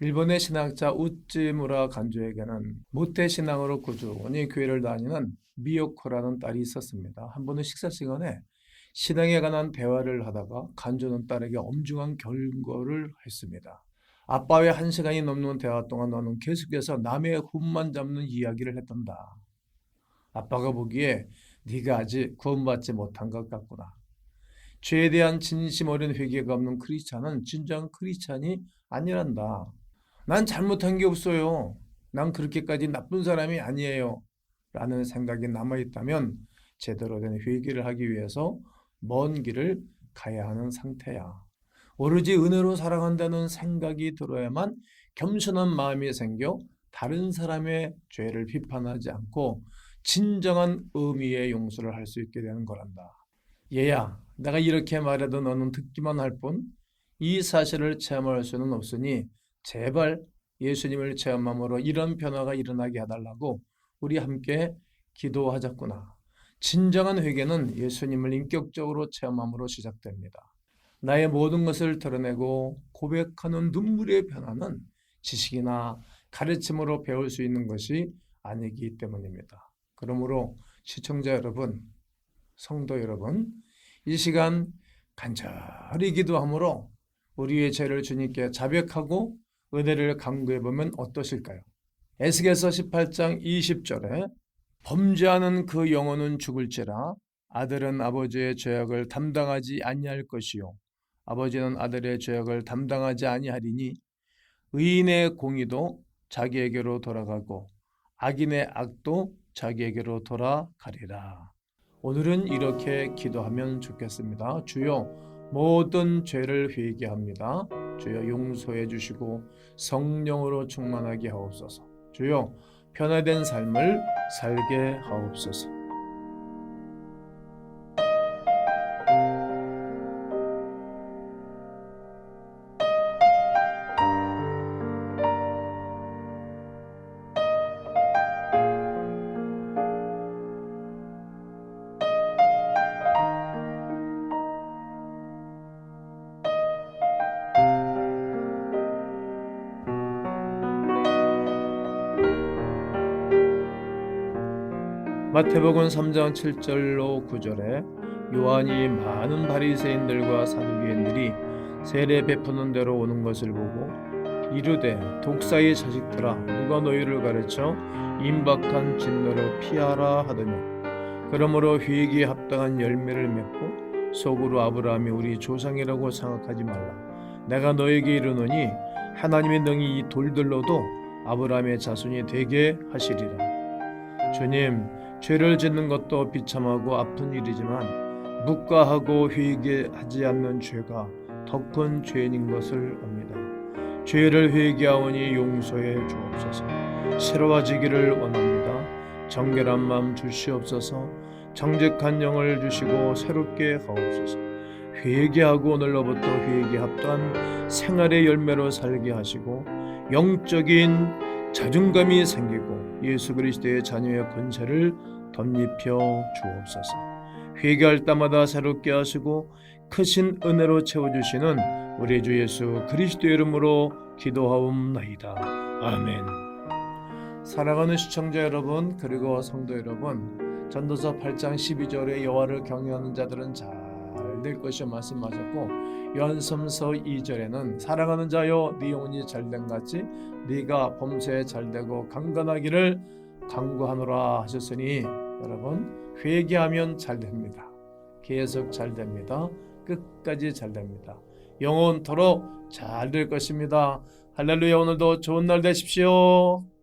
일본의 신학자 우찌무라 간조에게는 모태 신앙으로 꾸준히 교회를 다니는 미요코라는 딸이 있었습니다. 한 번은 식사 시간에 신앙에 관한 대화를 하다가 간조는 딸에게 엄중한 경고를 했습니다. 아빠와 한 시간이 넘는 대화 동안 너는 계속해서 남의 흠만 잡는 이야기를 했단다. 아빠가 보기에 네가 아직 구원받지 못한 것 같구나. 죄에 대한 진심 어린 회개가 없는 크리스찬은 진정한 크리스찬이 아니란다. 난 잘못한 게 없어요. 난 그렇게까지 나쁜 사람이 아니에요. 라는 생각이 남아있다면 제대로 된 회개를 하기 위해서 먼 길을 가야 하는 상태야. 오로지 은혜로 살아간다는 생각이 들어야만 겸손한 마음이 생겨 다른 사람의 죄를 비판하지 않고 진정한 의미의 용서를 할 수 있게 되는 거란다. 얘야, 내가 이렇게 말해도 너는 듣기만 할 뿐 이 사실을 체험할 수는 없으니 제발 예수님을 체험함으로 이런 변화가 일어나게 해달라고 우리 함께 기도하자꾸나. 진정한 회개는 예수님을 인격적으로 체험함으로 시작됩니다. 나의 모든 것을 드러내고 고백하는 눈물의 변화는 지식이나 가르침으로 배울 수 있는 것이 아니기 때문입니다. 그러므로 시청자 여러분, 성도 여러분, 이 시간 간절히 기도함으로 우리의 죄를 주님께 자백하고 은혜를 강구해 보면 어떠실까요? 에스겔서 18장 20절에 범죄하는 그 영혼은 죽을지라 아들은 아버지의 죄악을 담당하지 아니할 것이요 아버지는 아들의 죄악을 담당하지 아니하리니 의인의 공의도 자기에게로 돌아가고 악인의 악도 자기에게로 돌아가리라. 오늘은 이렇게 기도하면 좋겠습니다. 주여 모든 죄를 회개합니다. 주여 용서해 주시고 성령으로 충만하게 하옵소서. 주여 변화된 삶을 살게 하옵소서. 마태복음 3장 7절로 9절에 요한이 많은 바리새인들과 사두개인들이 세례 베푸는 대로 오는 것을 보고 이르되 독사의 자식들아 누가 너희를 가르쳐 임박한 진노를 피하라 하더니 그러므로 회개에 합당한 열매를 맺고 속으로 아브라함이 우리 조상이라고 생각하지 말라. 내가 너에게 이르노니 하나님의 능히 이 돌들로도 아브라함의 자손이 되게 하시리라. 주님 죄를 짓는 것도 비참하고 아픈 일이지만 묵과하고 회개하지 않는 죄가 더 큰 죄인 것을 압니다. 죄를 회개하오니 용서해 주옵소서. 새로워지기를 원합니다. 정결한 마음 주시옵소서. 정직한 영을 주시고 새롭게 하옵소서. 회개하고 오늘로부터 회개 합당한 생활의 열매로 살게 하시고 영적인 자존감이 생기고 예수 그리스도의 자녀의 권세를 덧입혀 주옵소서. 회개할 때마다 새롭게 하시고 크신 은혜로 채워주시는 우리 주 예수 그리스도 이름으로 기도하옵나이다. 아멘. 사랑하는 시청자 여러분 그리고 성도 여러분 전도서 8장 12절에 여호와를 경외하는 자들은 잘 될 것이 말씀하셨고 연섬서 2절에는 사랑하는 자여 네 영혼이 잘된 같이 네가 범죄에 잘되고 강건하기를 강구하노라 하셨으니 여러분 회개하면 잘 됩니다. 계속 잘 됩니다. 끝까지 잘 됩니다. 영원토록 잘 될 것입니다. 할렐루야 오늘도 좋은 날 되십시오.